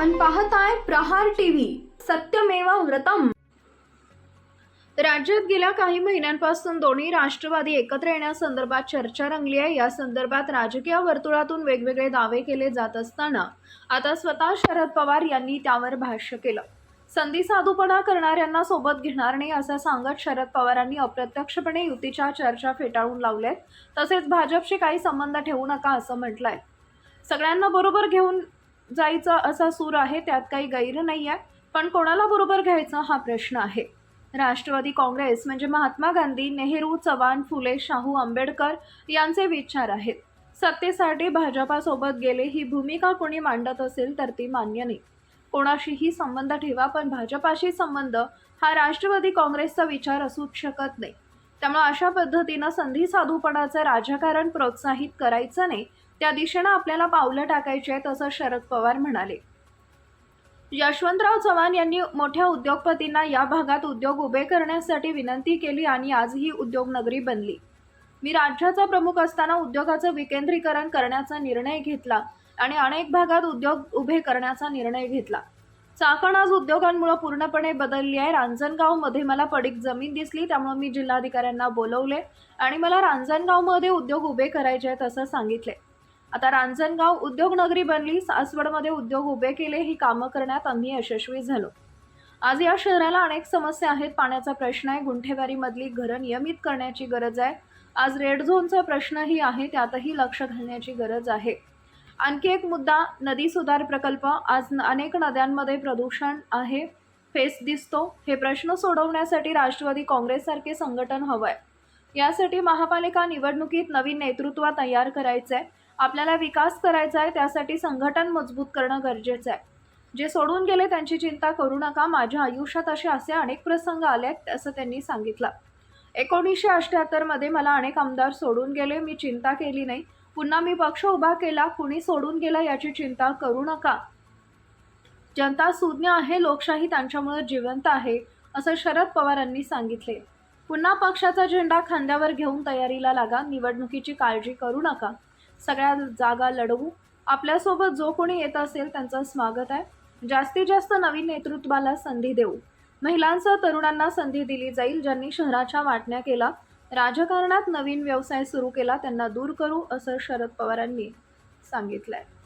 पाहताय प्रहार टीव्ही सत्यमेवा व्रतम. राज्यात गेल्या काही महिन्यांपासून दोन्ही राष्ट्रवादी एकत्र येण्यासंदर्भात चर्चा रंगली आहे. या संदर्भात राजकीय वर्तुळातून वेगवेगळे दावे केले जात असताना आता स्वतः शरद पवार यांनी त्यावर भाष्य केलं. संधी साधूपणा करणाऱ्यांना सोबत घेणार नाही असं सांगत शरद पवारांनी अप्रत्यक्षपणे युतीच्या चर्चा फेटाळून लावल्यात. तसेच भाजपशी काही संबंध ठेवू नका असं म्हटलंय. सगळ्यांना बरोबर घेऊन जायचा असा सूर आहे त्यात काही गैर नाही आहे पण कोणाला बरोबर घ्यायचा हा प्रश्न आहे. राष्ट्रवादी काँग्रेस म्हणजे महात्मा गांधी नेहरू चव्हाण फुले शाहू आंबेडकर यांचे विचार आहेत. सत्तेसाठी भाजपासोबत गेले ही भूमिका कोणी मांडत असेल तर ती मान्य नाही. कोणाशीही संबंध ठेवा पण भाजपाशी संबंध हा राष्ट्रवादी काँग्रेसचा विचार असूच शकत नाही. त्यामुळे अशा पद्धतीनं संधी साधूपणाचं राजकारण प्रोत्साहित करायचं नाही त्या दिशेनं आपल्याला पावलं टाकायची आहेत असं शरद पवार म्हणाले. यशवंतराव चव्हाण यांनी मोठ्या उद्योगपतींना या भागात उद्योग उभे करण्यासाठी विनंती केली आणि आज ही उद्योगनगरी बनली. मी राज्याचा प्रमुख असताना उद्योगाचं विकेंद्रीकरण करण्याचा निर्णय घेतला आणि अनेक भागात उद्योग उभे करण्याचा निर्णय घेतला. चाकण आज उद्योगांमुळे पूर्णपणे बदलली आहे. रांजणगावमध्ये मला पडीक जमीन दिसली त्यामुळे मी जिल्हाधिकाऱ्यांना बोलवले आणि मला रांजणगावमध्ये उद्योग उभे करायचे आहेत असं सांगितले. आता रांजणगाव उद्योगनगरी बनली सासवडमध्ये उद्योग उभे केले ही कामं करण्यात आम्ही यशस्वी झालो. आज या शहराला अनेक समस्या आहेत पाण्याचा प्रश्न आहे गुंठेवारीमधली घरं नियमित करण्याची गरज आहे. आज रेड झोनचा प्रश्नही आहे त्यातही लक्ष घालण्याची गरज आहे. आणखी एक मुद्दा नदी सुधार प्रकल्प. आज न- अनेक नद्यांमध्ये प्रदूषण आहे फेस दिसतो. हे प्रश्न सोडवण्यासाठी राष्ट्रवादी काँग्रेससारखे संघटन हवं आहे यासाठी महापालिका निवडणुकीत नवीन नेतृत्व तयार करायचं आहे आपल्याला विकास करायचा आहे त्यासाठी संघटन मजबूत करणं गरजेचं आहे. जे सोडून गेले त्यांची चिंता करू नका. माझ्या आयुष्यात असे असे अनेक प्रसंग आले आहेत असं त्यांनी सांगितलं. एकोणीसशे अठ्ठ्याहत्तरमध्ये मला अनेक आमदार सोडून गेले. मी चिंता केली नाही. पुन्हा मी पक्ष उभा केला. कुणी सोडून गेला याची चिंता करू नका. जनता सुज्ञ आहे लोकशाही त्यांच्यामुळे जिवंत आहे असं शरद पवारांनी सांगितले. पुन्हा पक्षाचा झेंडा खांद्यावर घेऊन तयारीला लागा. निवडणुकीची काळजी करू नका. सगळ्या जागा लढवू. आपल्यासोबत जो कोणी येत असेल त्यांचं स्वागत आहे. जास्तीत जास्त नवीन नेतृत्वाला संधी देऊ. महिलांसह तरुणांना संधी दिली जाईल ज्यांनी शहराच्या वाटण्या केला. राजकारणात नवीन व्यवसाय सुरू केला त्यांना दूर करू असं शरद पवारांनी सांगितलं आहे